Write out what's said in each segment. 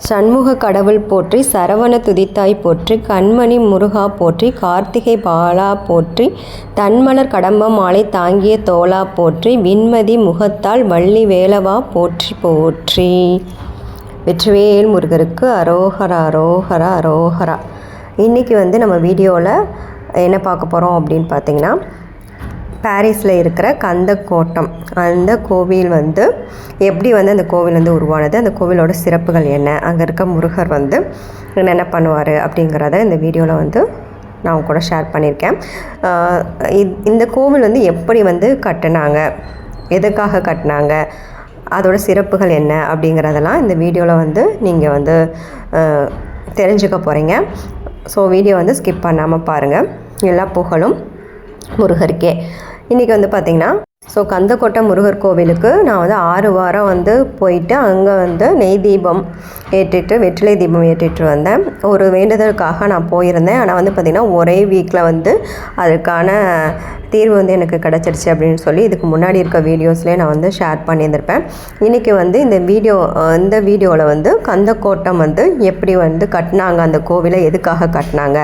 சண்முக கடவுள் போற்றி சரவண துதித்தாய் போற்றி கண்மணி முருகா போற்றி கார்த்திகை பாலா போற்றி தன்மலர் கடம்ப மாலை தாங்கிய தோலா போற்றி விண்மதி முகத்தால் வள்ளி வேலவா போற்றி போற்றி. வெற்றிவேல் முருகருக்கு அரோஹரா அரோஹரா அரோஹரா இன்றைக்கி வந்து நம்ம வீடியோவில் என்ன பார்க்க போகிறோம் அப்படின்னு பார்த்தீங்கன்னா பாரிஸில் இருக்கிற கந்த கோட்டம் அந்த கோவில் வந்து எப்படி வந்து அந்த கோவில் வந்து உருவானது? அந்த கோவிலோட சிறப்புகள் என்ன? அங்கே இருக்க முருகர் வந்து என்ன பண்ணுவார் அப்படிங்கிறத இந்த வீடியோவில் வந்து நான் உங்க கூட ஷேர் பண்ணியிருக்கேன். இந்த கோவில் வந்து எப்படி வந்து கட்டினாங்க? எதுக்காக கட்டினாங்க? அதோட சிறப்புகள் என்ன? அப்படிங்கிறதெல்லாம் இந்த வீடியோவில் வந்து நீங்கள் வந்து தெரிஞ்சுக்க போகிறீங்க ஸோ வீடியோ வந்து ஸ்கிப் பண்ணாமல் பாருங்கள் எல்லா புகழும் முருகருக்கே. இன்றைக்கி வந்து பார்த்திங்கன்னா ஸோ கந்தக்கோட்டை முருகர் கோவிலுக்கு நான் வந்து ஆறு வாரம் வந்து போயிட்டு அங்கே வந்து நெய் தீபம் ஏற்றிட்டு வெற்றிலை தீபம் ஏற்றிட்டு வந்தேன். ஒரு வேண்டுதலுக்காக நான் போயிருந்தேன். ஆனால் வந்து பார்த்திங்கன்னா ஒரே வீக்கில் வந்து அதுக்கான தீர்வு வந்து எனக்கு கிடச்சிருச்சு அப்படின்னு சொல்லி இதுக்கு முன்னாடி இருக்க வீடியோஸ்லேயே நான் வந்து ஷேர் பண்ணியிருந்திருப்பேன். இன்றைக்கி வந்து இந்த வீடியோ இந்த வீடியோவில் வந்து கந்தக்கோட்டம் வந்து எப்படி வந்து கட்டினாங்க அந்த கோவிலை எதுக்காக கட்டினாங்க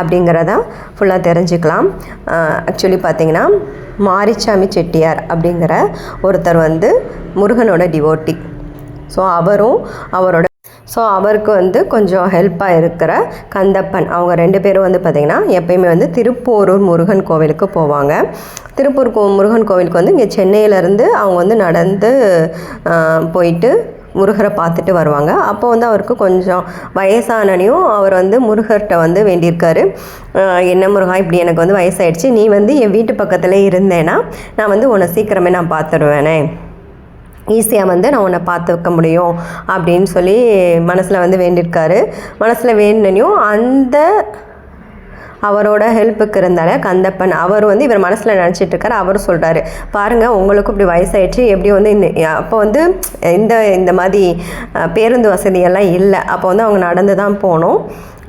அப்படிங்கிறதான் ஃபுல்லாக தெரிஞ்சுக்கலாம். ஆக்சுவலி பார்த்திங்கன்னா மாரிச்சாமி செட்டியார் அப்படிங்கிற ஒருத்தர் வந்து முருகனோட டிவோட்டி ஸோ அவரும் அவரோட ஸோ அவருக்கு வந்து கொஞ்சம் ஹெல்ப்பாக இருக்கிற கந்தப்பன். அவங்க ரெண்டு பேரும் வந்து பார்த்திங்கன்னா எப்பயுமே வந்து திருப்போரூர் முருகன் கோவிலுக்கு போவாங்க. திருப்பூர் கோ முருகன் கோவிலுக்கு வந்து இங்கே சென்னையிலேருந்து அவங்க வந்து நடந்து போயிட்டு முருகரை பார்த்துட்டு வருவாங்க. அப்போ வந்து அவருக்கு கொஞ்சம் வயசானனையும் அவர் வந்து முருகர்கிட்ட வந்து வேண்டியிருக்காரு. என்ன முருகா இப்படி எனக்கு வந்து வயசாயிடுச்சு. நீ வந்து என் வீட்டு பக்கத்தில் இருந்தேன்னா நான் வந்து உன்னை சீக்கிரமே நான் பார்த்துருவேனே. ஈஸியாக வந்து நான் உன்னை பார்த்து வைக்க முடியும் அப்படின்னு சொல்லி மனசில் வந்து வேண்டியிருக்காரு. மனசில் வேண்டினையும் அந்த அவரோட ஹெல்ப்புக்கு இருந்தால கந்தப்பன் அவர் வந்து இவர் மனசில் நினச்சிட்டு இருக்காரு. அவர் சொல்கிறாரு பாருங்கள் உங்களுக்கும் இப்படி வயசாயிடுச்சு. எப்படி வந்து இந்த அப்போ வந்து இந்த இந்த மாதிரி பேருந்து வசதியெல்லாம் இல்லை. அப்போ வந்து அவங்க நடந்து தான் போகணும்.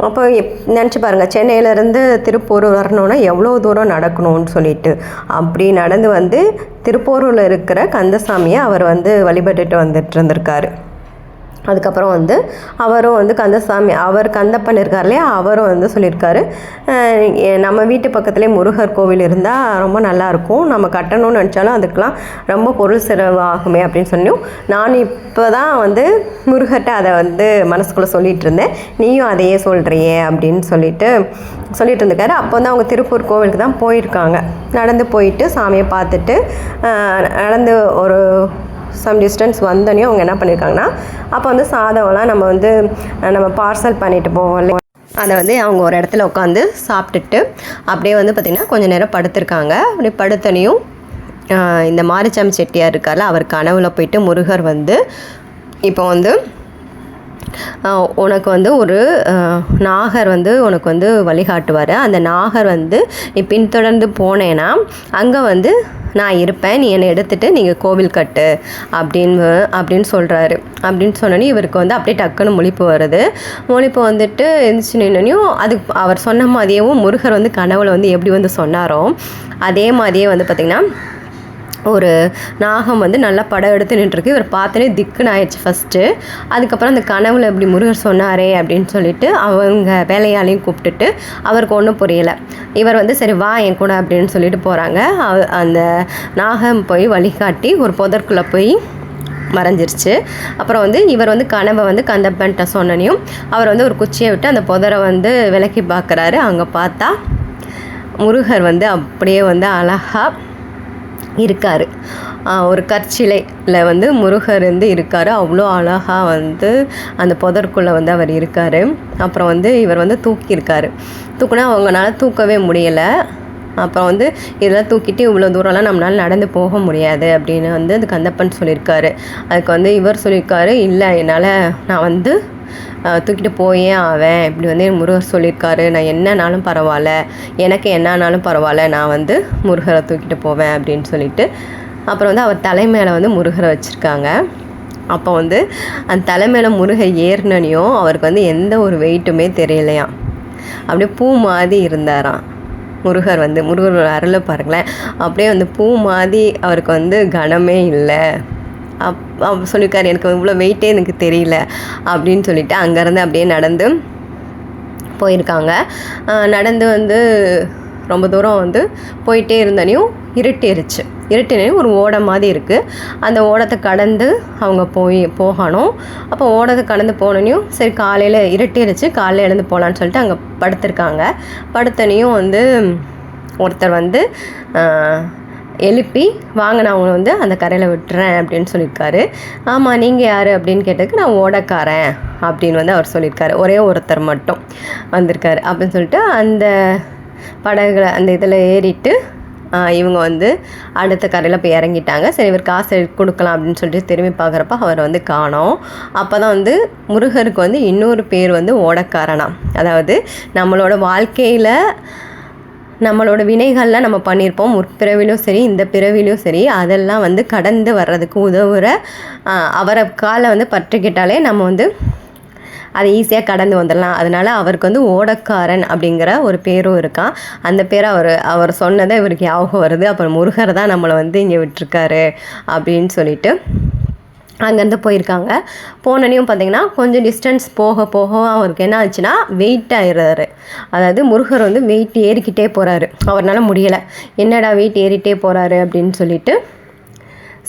அப்போ எப் நினச்சி பாருங்கள் சென்னையிலேருந்து திருப்பூர் வரணுன்னா எவ்வளோ தூரம் நடக்கணும்னு சொல்லிட்டு அப்படி நடந்து வந்து திருப்பூரில் இருக்கிற கந்தசாமியை அவர் வந்து வழிபட்டுட்டு வந்துட்டு இருந்திருக்காரு. அதுக்கப்புறம் வந்து அவரும் வந்து கந்தசாமி அவர் கந்தப்பன் இருக்கார் இல்லையா? அவரும் வந்து சொல்லியிருக்காரு. நம்ம வீட்டு பக்கத்துலேயே முருகர் கோவில் இருந்தால் ரொம்ப நல்லாயிருக்கும் நம்ம கட்டணும்னு நினச்சாலும் அதுக்கெலாம் ரொம்ப பொருள் செலவு ஆகுமே அப்படின்னு சொன்னியும் நான் இப்போ தான் வந்து முருகர்கிட்ட அதை வந்து மனசுக்குள்ளே சொல்லிட்டு இருந்தேன். நீயும் அதையே சொல்கிறியே அப்படின்னு சொல்லிட்டு சொல்லிட்டு இருந்திருக்காரு. அப்போ வந்து அவங்க திருப்பூர் கோவிலுக்கு தான் போயிருக்காங்க. நடந்து போயிட்டு சாமியை பார்த்துட்டு நடந்து ஒரு சம் டிஸ்டன்ஸ் வந்தோடனே அவங்க என்ன பண்ணியிருக்காங்கன்னா அப்போ வந்து சாதம்லாம் நம்ம வந்து நம்ம பார்சல் பண்ணிட்டு போவோம் இல்லையா? அதை வந்து அவங்க ஒரு இடத்துல உட்காந்து சாப்பிட்டுட்டு அப்படியே வந்து பார்த்திங்கன்னா கொஞ்சம் நேரம் படுத்திருக்காங்க. அப்படி படுத்தனையும் இந்த மாரிச்சாமி செட்டியார் இருக்கார்ல அவர் கனவுல போயிட்டு முருகர் வந்து இப்போ வந்து உனக்கு வந்து ஒரு நாகர் வந்து உனக்கு வந்து வழிகாட்டுவார். அந்த நாகர் வந்து நீ பின்தொடர்ந்து போனேன்னா அங்கே வந்து நான் இருப்பேன் நீ என்னை எடுத்துகிட்டு நீங்கள் கோவில் கட்டு அப்படின்னு அப்படின்னு சொல்கிறாரு அப்படின்னு சொன்னோன்னே இவருக்கு வந்து அப்படியே டக்குன்னு முழிப்பு வருது. முழிப்பு வந்துட்டு எந்திரிச்சு நின்னோடனையும் அது அவர் சொன்ன மாதிரியேவும் முருகர் வந்து கனவுல வந்து எப்படி வந்து சொன்னாரோ அதே மாதிரியே வந்து பார்த்திங்கன்னா ஒரு நாகம் வந்து நல்லா படம் எடுத்து நின்றுருக்கு. இவர் பார்த்தோன்னே திக்குன்னு ஆயிடுச்சு ஃபஸ்ட்டு அதுக்கப்புறம் அந்த கனவுல இப்படி முருகர் சொன்னாரே அப்படின்னு சொல்லிட்டு அவங்க வேலையாளையும் கூப்பிட்டுட்டு அவருக்கு ஒன்றும் புரியலை. இவர் வந்து சரி வா என் கூட அப்படின்னு சொல்லிட்டு போகிறாங்க அந்த நாகம் போய் வழிகாட்டி ஒரு புதற்குள்ளே போய் மறைஞ்சிருச்சு. அப்புறம் வந்து இவர் வந்து கனவை வந்து கந்தப்பன்ட்ட சொன்னனையும் அவர் வந்து ஒரு குச்சியை விட்டு அந்த புதரை வந்து விலக்கி பார்க்குறாரு. அங்கே பார்த்தா முருகர் வந்து அப்படியே வந்து அழகாக இருக்கார். ஒரு கற்சிலையில் வந்து முருகர் வந்து இருக்கார். அவ்வளோ அழகாக வந்து அந்த புதற்குள்ளே வந்து அவர் இருக்கார். அப்புறம் வந்து இவர் வந்து தூக்கியிருக்காரு. தூக்குனா அவங்களால தூக்கவே முடியலை. அப்புறம் வந்து இதெல்லாம் தூக்கிட்டு இவ்வளோ தூரம்லாம் நம்மளால் நடந்து போக முடியாது அப்படின்னு வந்து அந்த கந்தப்பன் சொல்லியிருக்காரு. அதுக்கு வந்து இவர் சொல்லியிருக்காரு இல்லை என்னால் நான் வந்து தூக்கிட்டு போயே ஆவேன்? இப்படி வந்து என் முருகர் சொல்லியிருக்காரு. நான் என்னன்னாலும் பரவாயில்ல. எனக்கு என்னன்னாலும் பரவாயில்ல. நான் வந்து முருகரை தூக்கிட்டு போவேன் அப்படின்னு சொல்லிட்டு அப்புறம் வந்து அவர் தலை மேலே வந்து முருகரை வச்சுருக்காங்க. அப்போ வந்து அந்த தலை மேலே முருகர் ஏறினனையும் அவருக்கு வந்து எந்த ஒரு வெயிட்டுமே தெரியலையாம். அப்படியே பூ மாதிரி இருந்தாராம். முருகர் வந்து முருகர் அருளை பாருங்களேன். அப்படியே வந்து பூ மாதிரி அவருக்கு வந்து கனமே இல்லை. அப் சொல்லியிருக்காரு எனக்கு இவ்வளோ வெயிட்டே எனக்கு தெரியல அப்படின்னு சொல்லிட்டு அங்கேருந்து அப்படியே நடந்து போயிருக்காங்க. நடந்து வந்து ரொம்ப தூரம் வந்து போயிட்டே இருந்தனையும் இருட்டிருச்சு. இருட்டினையும் ஒரு ஓடை மாதிரி இருக்குது அந்த ஓடத்தை கடந்து அவங்க போய் போகணும். அப்போ ஓடத்தை கடந்து போனனையும் சரி காலையில் இருட்டிருச்சு காலையில் எழுந்து போகலான்னு சொல்லிட்டு அங்கே படுத்திருக்காங்க. படுத்தனையும் வந்து ஒருத்தர் வந்து எழுப்பி வாங்க நான் உங்களை வந்து அந்த கரையில் விட்டுறேன் அப்படின்னு சொல்லியிருக்காரு. ஆமாம் நீங்கள் யார்? அப்படின்னு கேட்டதுக்கு நான் ஓடக்காரன் அப்படின்னு வந்து அவர் சொல்லியிருக்காரு. ஒரே ஒருத்தர் மட்டும் வந்திருக்காரு. அப்படின்னு சொல்லிட்டு அந்த படகுல அந்த இதில் ஏறிட்டு இவங்க வந்து அடுத்த கரையில் போய் இறங்கிட்டாங்க. சரி இவர் காசு கொடுக்கலாம் அப்படின்னு சொல்லிட்டு திரும்பி பார்க்குறப்ப அவர் வந்து காணோம். அப்போ தான் வந்து முருகருக்கு வந்து இன்னொரு பேர் வந்து ஓடக்காரனா. அதாவது நம்மளோட வாழ்க்கையில் நம்மளோட வினைகள்லாம் நம்ம பண்ணியிருப்போம். முற்பிறவிலும் சரி இந்த பிறவிலும் சரி அதெல்லாம் வந்து கடந்து வர்றதுக்கு உதவுற அவரை காலை வந்து பற்றிக்கிட்டாலே நம்ம வந்து அதை ஈஸியாக கடந்து வந்துடலாம். அதனால் அவருக்கு வந்து ஓடக்காரன் அப்படிங்கிற ஒரு பேரும் இருக்கான் அந்த பேரை அவர் அவர் சொன்னதை இவருக்கு ஞாபகம் வருது. அப்புறம் முருகர் தான் நம்மளை வந்து இங்கே விட்டுருக்காரு அப்படின்னு சொல்லிட்டு அங்கேருந்து போயிருக்காங்க. போனனையும் பார்த்தீங்கன்னா கொஞ்சம் டிஸ்டன்ஸ் போக போக அவருக்கு என்ன ஆச்சுன்னா வெயிட் ஆயிடுறாரு. அதாவது முருகர் வந்து வெயிட் ஏறிக்கிட்டே போகிறாரு அவரால் முடியலை. என்னடா வெயிட் ஏறிட்டே போகிறாரு அப்படின்னு சொல்லிட்டு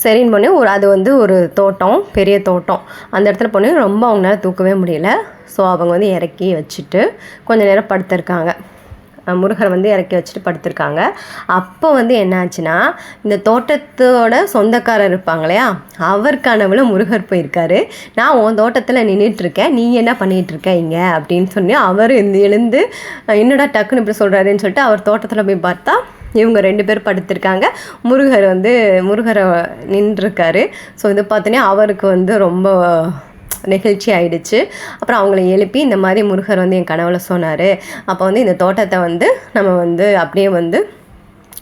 சரின்னு பண்ணி ஒரு அது வந்து ஒரு தோட்டம் பெரிய தோட்டம். அந்த இடத்துல போனே ரொம்ப அவங்களால தூக்கவே முடியல. ஸோ அவங்க வந்து இறக்கி வச்சுட்டு கொஞ்சம் நேரம் படுத்திருக்காங்க. முருகரை வந்து இறக்கி வச்சுட்டு படுத்திருக்காங்க. அப்போ வந்து என்னாச்சுன்னா இந்த தோட்டத்தோட சொந்தக்காரர் இருப்பாங்க இல்லையா? அவர் கனவுல முருகர் போயிருக்காரு. நான் உன் தோட்டத்தில் நின்றுட்டு இருக்கேன் நீ என்ன பண்ணிட்டு இருக்க அப்படின்னு சொல்லி அவர் இந்த எழுந்து என்னடா டக்குன்னு இப்படி சொல்கிறாருன்னு சொல்லிட்டு அவர் தோட்டத்தில் போய் பார்த்தா இவங்க ரெண்டு பேர் படுத்திருக்காங்க. முருகர் வந்து முருகரை நின்றுருக்காரு. ஸோ இது பார்த்தோன்னே அவருக்கு வந்து ரொம்ப நெகிழ்ச்சி ஆயிடுச்சு அப்புறம் அவங்கள எழுப்பி இந்த மாதிரி முருகர் வந்து என் கனவுல சொன்னார். அப்போ வந்து இந்த தோட்டத்தை வந்து நம்ம வந்து அப்படியே வந்து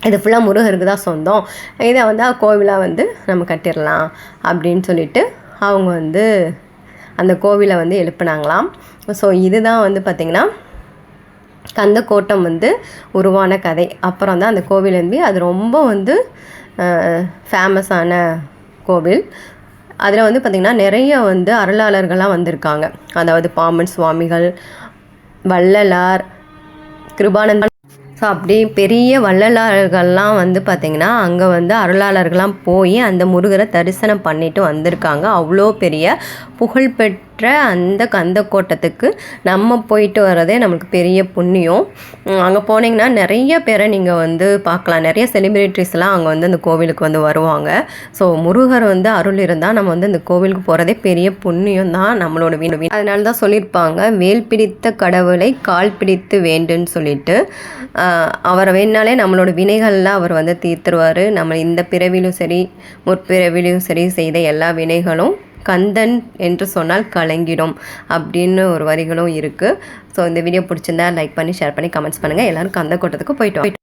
இது ஃபுல்லாக முருகருக்கு தான் சொந்தம். இதை வந்து கோவிலாக வந்து நம்ம கட்டிடலாம் அப்படின்னு சொல்லிட்டு அவங்க வந்து அந்த கோவிலை வந்து எழுப்புனாங்களாம். ஸோ இதுதான் வந்து பார்த்திங்கன்னா கந்தக்கோட்டம் வந்து உருவான கதை. அப்புறம் தான் அந்த கோவில் வந்து அது ரொம்ப வந்து ஃபேமஸான கோவில். அதில் வந்து பார்த்திங்கன்னா நிறைய வந்து அருளாளர்கள்லாம் வந்திருக்காங்க. அதாவது பாமன் சுவாமிகள் வள்ளலார் கிருபானந்தன். ஸோ அப்படி பெரிய வள்ளலார்கள்லாம் வந்து பார்த்திங்கன்னா அங்கே வந்து அருளாளர்கள்லாம் போய் அந்த முருகரை தரிசனம் பண்ணிட்டு வந்திருக்காங்க. அவ்வளோ பெரிய புகழ்பெற்ற அந்த கந்தக்கோட்டத்துக்கு நம்ம போயிட்டு வரதே நம்மளுக்கு பெரிய புண்ணியம். அங்கே போனீங்கன்னா நிறைய பேரை நீங்கள் வந்து பார்க்கலாம். நிறைய செலிப்ரிட்டிஸ்லாம் அங்கே வந்து அந்த கோவிலுக்கு வந்து வருவாங்க. ஸோ முருகர் வந்து அருள் இருந்தால் நம்ம வந்து அந்த கோவிலுக்கு போகிறதே பெரிய புண்ணியம் தான் நம்மளோட வீண் வீண் அதனால தான் சொல்லியிருப்பாங்க வேல் பிடித்த கடவுளை கால் பிடித்து வேண்டுன்னு சொல்லிட்டு. அவரை வேணாலே நம்மளோட வினைகள்லாம் அவர் வந்து தீர்த்துருவார். நம்ம இந்த பிறவிலும் சரி முற்பிறவிலும் சரி செய்த எல்லா வினைகளும் கந்தன் என்று சொன்னால் கலங்கிடும் அப்படின்னு ஒரு வரிகளும் இருக்குது ஸோ இந்த வீடியோ பிடிச்சிருந்தா லைக் பண்ணி ஷேர் பண்ணி கமெண்ட்ஸ் பண்ணுங்கள் எல்லோரும் கந்த கூட்டத்துக்கு போயிட்டோம்